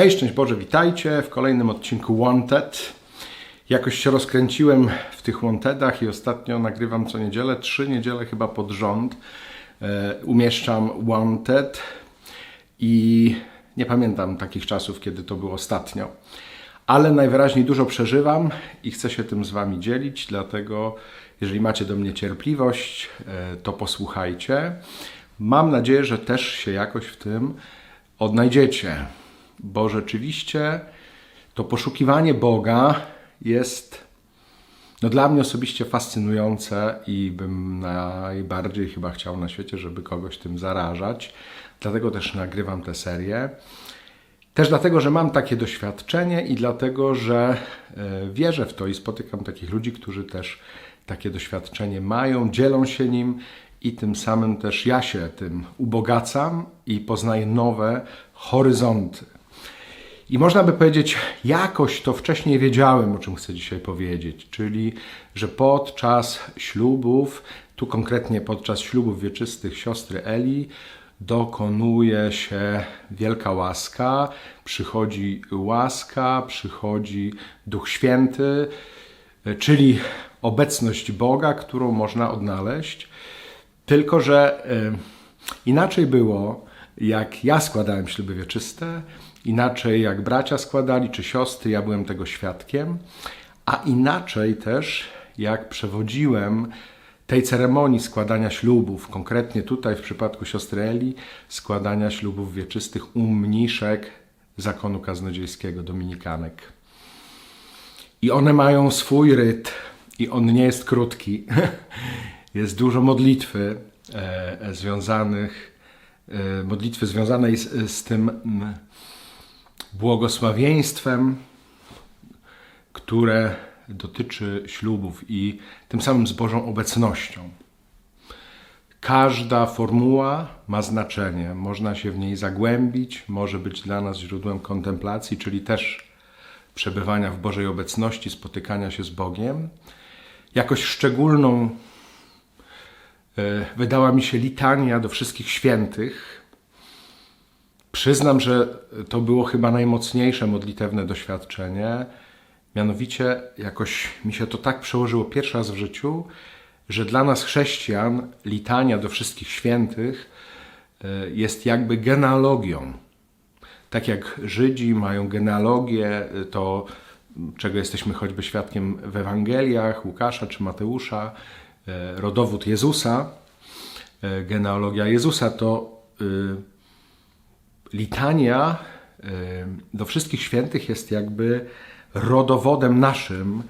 Hej, szczęść Boże, witajcie w kolejnym odcinku Wanted. Jakoś się rozkręciłem w tych Wantedach i ostatnio nagrywam co niedzielę, trzy niedziele chyba pod rząd. E, umieszczam Wanted i nie pamiętam takich czasów, kiedy to było ostatnio. Ale najwyraźniej dużo przeżywam i chcę się tym z Wami dzielić, dlatego jeżeli macie do mnie cierpliwość, e, to posłuchajcie. Mam nadzieję, że też się jakoś w tym odnajdziecie, bo rzeczywiście to poszukiwanie Boga jest no dla mnie osobiście fascynujące i bym najbardziej chyba chciał na świecie, żeby kogoś tym zarażać. Dlatego też nagrywam tę serię. Też dlatego, że mam takie doświadczenie i dlatego, że e, wierzę w to i spotykam takich ludzi, którzy też takie doświadczenie mają, dzielą się nim i tym samym też ja się tym ubogacam i poznaję nowe horyzonty. I można by powiedzieć, jakoś to wcześniej wiedziałem, o czym chcę dzisiaj powiedzieć, czyli że podczas ślubów, tu konkretnie podczas ślubów wieczystych siostry Eli, dokonuje się wielka łaska, przychodzi łaska, przychodzi Duch Święty, czyli obecność Boga, którą można odnaleźć. Tylko, że y, inaczej było, jak ja składałem śluby wieczyste, inaczej jak bracia składali, czy siostry, ja byłem tego świadkiem, a inaczej też jak przewodziłem tej ceremonii składania ślubów, konkretnie tutaj w przypadku siostry Eli, składania ślubów wieczystych u mniszek zakonu kaznodziejskiego, dominikanek. I one mają swój ryt i on nie jest krótki. jest dużo modlitwy e, e, związanych, modlitwy związanej z, z tym błogosławieństwem, które dotyczy ślubów i tym samym z Bożą obecnością. Każda formuła ma znaczenie, można się w niej zagłębić, może być dla nas źródłem kontemplacji, czyli też przebywania w Bożej obecności, spotykania się z Bogiem. Jakoś szczególną e, wydała mi się litania do wszystkich świętych. Przyznam, że to było chyba najmocniejsze modlitewne doświadczenie. Mianowicie jakoś mi się to tak przełożyło pierwszy raz w życiu, że dla nas chrześcijan litania do wszystkich świętych e, jest jakby genealogią. Tak jak Żydzi mają genealogię, to czego jesteśmy choćby świadkiem w Ewangeliach Łukasza czy Mateusza, e, rodowód Jezusa, e, genealogia Jezusa, to litania do wszystkich świętych jest jakby rodowodem naszym,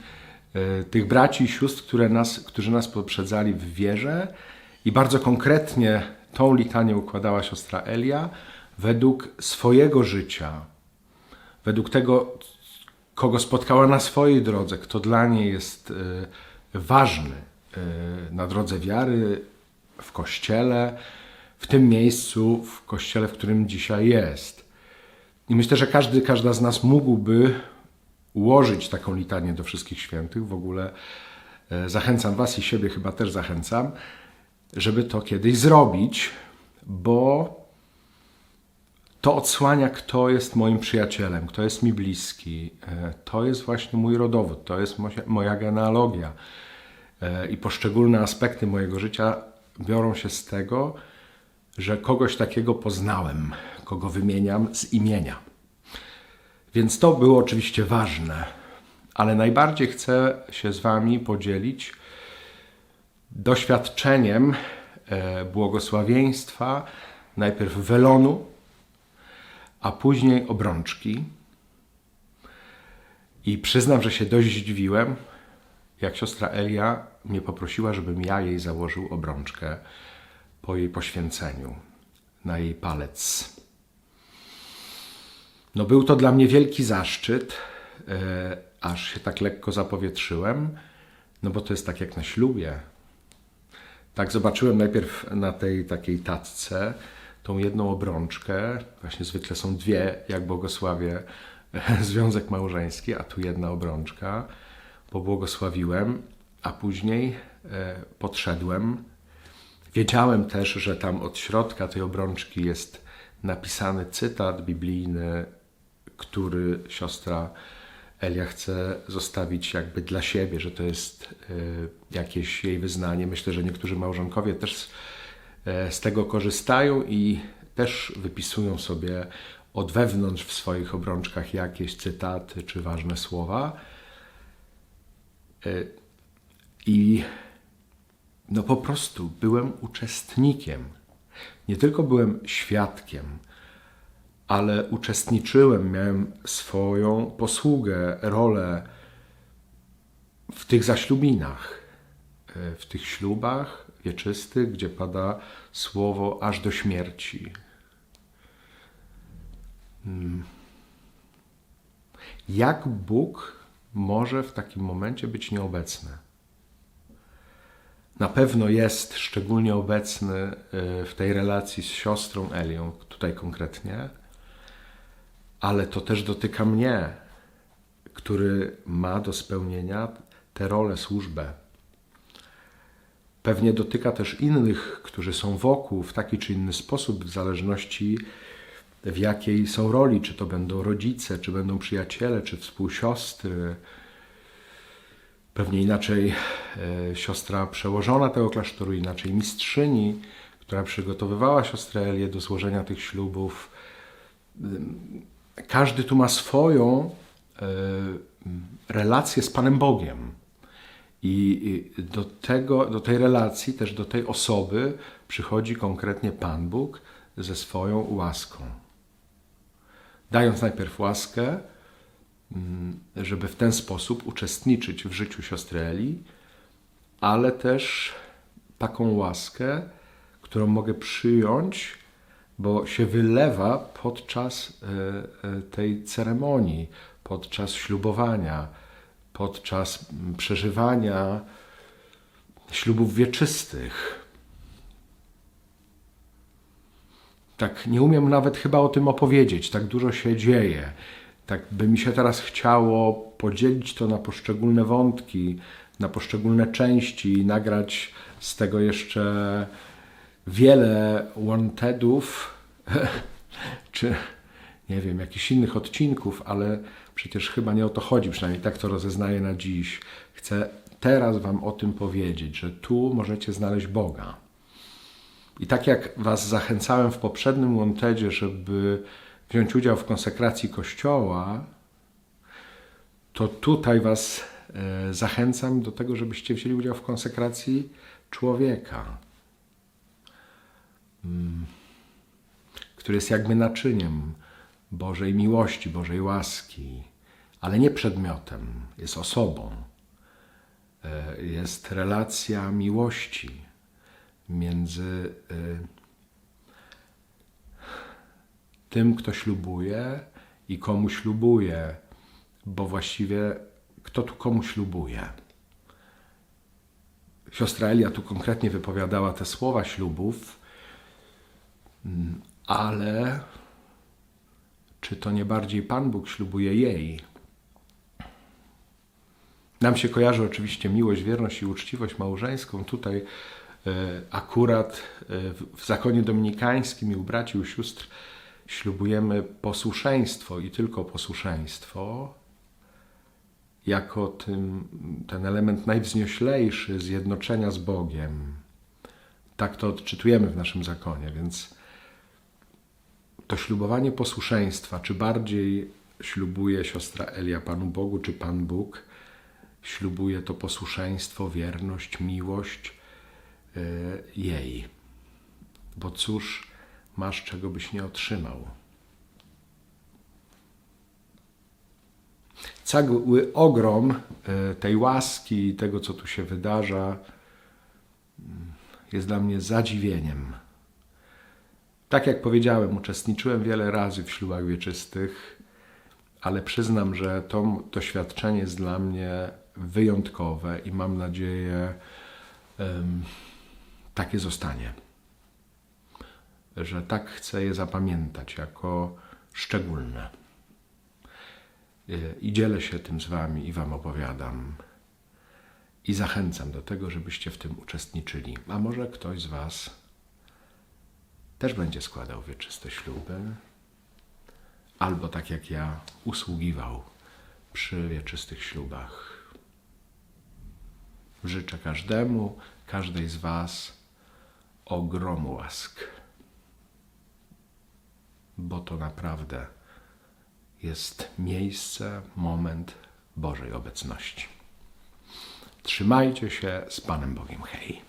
e, tych braci i sióstr, które nas, którzy nas poprzedzali w wierze. I bardzo konkretnie tą litanię układała siostra Elia według swojego życia, według tego, kogo spotkała na swojej drodze, kto dla niej jest e, ważny e, na drodze wiary, w kościele, w tym miejscu, w kościele, w którym dzisiaj jest. I myślę, że każdy, każda z nas mógłby ułożyć taką litanię do wszystkich świętych. W ogóle e, zachęcam Was i siebie chyba też zachęcam, żeby to kiedyś zrobić, bo to odsłania, kto jest moim przyjacielem, kto jest mi bliski. E, to jest właśnie mój rodowód, to jest moja genealogia. E, I poszczególne aspekty mojego życia biorą się z tego, że kogoś takiego poznałem, kogo wymieniam z imienia. Więc to było oczywiście ważne, ale najbardziej chcę się z Wami podzielić doświadczeniem e, błogosławieństwa, najpierw welonu, a później obrączki. I przyznam, że się dość zdziwiłem, jak siostra Elia mnie poprosiła, żebym ja jej założył obrączkę po jej poświęceniu na jej palec. No był to dla mnie wielki zaszczyt, e, aż się tak lekko zapowietrzyłem, no bo to jest tak jak na ślubie. Tak zobaczyłem najpierw na tej takiej tacce tą jedną obrączkę, właśnie zwykle są dwie, jak błogosławię związek małżeński, a tu jedna obrączka. Pobłogosławiłem, a później e, podszedłem. Wiedziałem też, że tam od środka tej obrączki jest napisany cytat biblijny który siostra Elia chce zostawić jakby dla siebie, że to jest y, jakieś jej wyznanie. Myślę, że niektórzy małżonkowie też e, z tego korzystają i też wypisują sobie od wewnątrz w swoich obrączkach jakieś cytaty czy ważne słowa. Y, I no po prostu byłem uczestnikiem. Nie tylko byłem świadkiem, ale uczestniczyłem, miałem swoją posługę, rolę w tych zaślubinach, e, w tych ślubach wieczystych, gdzie pada słowo aż do śmierci. Hmm. Jak Bóg może w takim momencie być nieobecny? Na pewno jest szczególnie obecny e, w tej relacji z siostrą Elią, tutaj konkretnie, ale to też dotyka mnie, który ma do spełnienia tę rolę, służbę. Pewnie dotyka też innych, którzy są wokół w taki czy inny sposób, w zależności w jakiej są roli, czy to będą rodzice, czy będą przyjaciele, czy współsiostry. Pewnie inaczej e, siostra przełożona tego klasztoru, inaczej mistrzyni, która przygotowywała siostrę Elię do złożenia tych ślubów każdy tu ma swoją e, relację z Panem Bogiem. I do, tego, do tej relacji, też do tej osoby przychodzi konkretnie Pan Bóg ze swoją łaską. Dając najpierw łaskę, mm, żeby w ten sposób uczestniczyć w życiu siostry Eli, ale też taką łaskę, którą mogę przyjąć bo się wylewa podczas e, e, tej ceremonii, podczas ślubowania, podczas przeżywania ślubów wieczystych. Tak, nie umiem nawet chyba o tym opowiedzieć, tak dużo się dzieje. Tak by mi się teraz chciało podzielić to na poszczególne wątki, na poszczególne części i nagrać z tego jeszcze wiele wantedów, czy nie wiem, jakichś innych odcinków, ale przecież chyba nie o to chodzi, przynajmniej tak to rozeznaję na dziś. Chcę teraz Wam o tym powiedzieć, że tu możecie znaleźć Boga. I tak jak Was zachęcałem w poprzednim Łontedzie, żeby wziąć udział w konsekracji Kościoła, to tutaj Was e, zachęcam do tego, żebyście wzięli udział w konsekracji człowieka. Hmm który jest jakby naczyniem Bożej miłości, Bożej łaski, ale nie przedmiotem, jest osobą. E, jest relacja miłości między e, tym, kto ślubuje i komu ślubuje, bo właściwie kto tu komu ślubuje. Siostra Elia tu konkretnie wypowiadała te słowa ślubów, ale czy to nie bardziej Pan Bóg ślubuje jej? Nam się kojarzy oczywiście miłość, wierność i uczciwość małżeńską. Tutaj akurat e, w zakonie dominikańskim i u braci, u sióstr ślubujemy posłuszeństwo i tylko posłuszeństwo jako tym, ten element najwznioślejszy zjednoczenia z Bogiem. Tak to odczytujemy w naszym zakonie, więc to ślubowanie posłuszeństwa, czy bardziej ślubuje siostra Elia Panu Bogu, czy Pan Bóg ślubuje to posłuszeństwo, wierność, miłość jej. Bo cóż masz, czego byś nie otrzymał. Cały ogrom yy, tej łaski i tego, co tu się wydarza, jest dla mnie zadziwieniem. Tak jak powiedziałem, uczestniczyłem wiele razy w ślubach wieczystych, ale przyznam, że to doświadczenie jest dla mnie wyjątkowe i mam nadzieję, um, takie zostanie. Że tak chcę je zapamiętać jako szczególne. I dzielę się tym z Wami i Wam opowiadam. I zachęcam do tego, żebyście w tym uczestniczyli. A może ktoś z Was też będzie składał wieczyste śluby, albo tak jak ja usługiwał przy wieczystych ślubach. Życzę każdemu, każdej z Was ogromu łask, bo to naprawdę jest miejsce, moment Bożej obecności. Trzymajcie się z Panem Bogiem. Hej.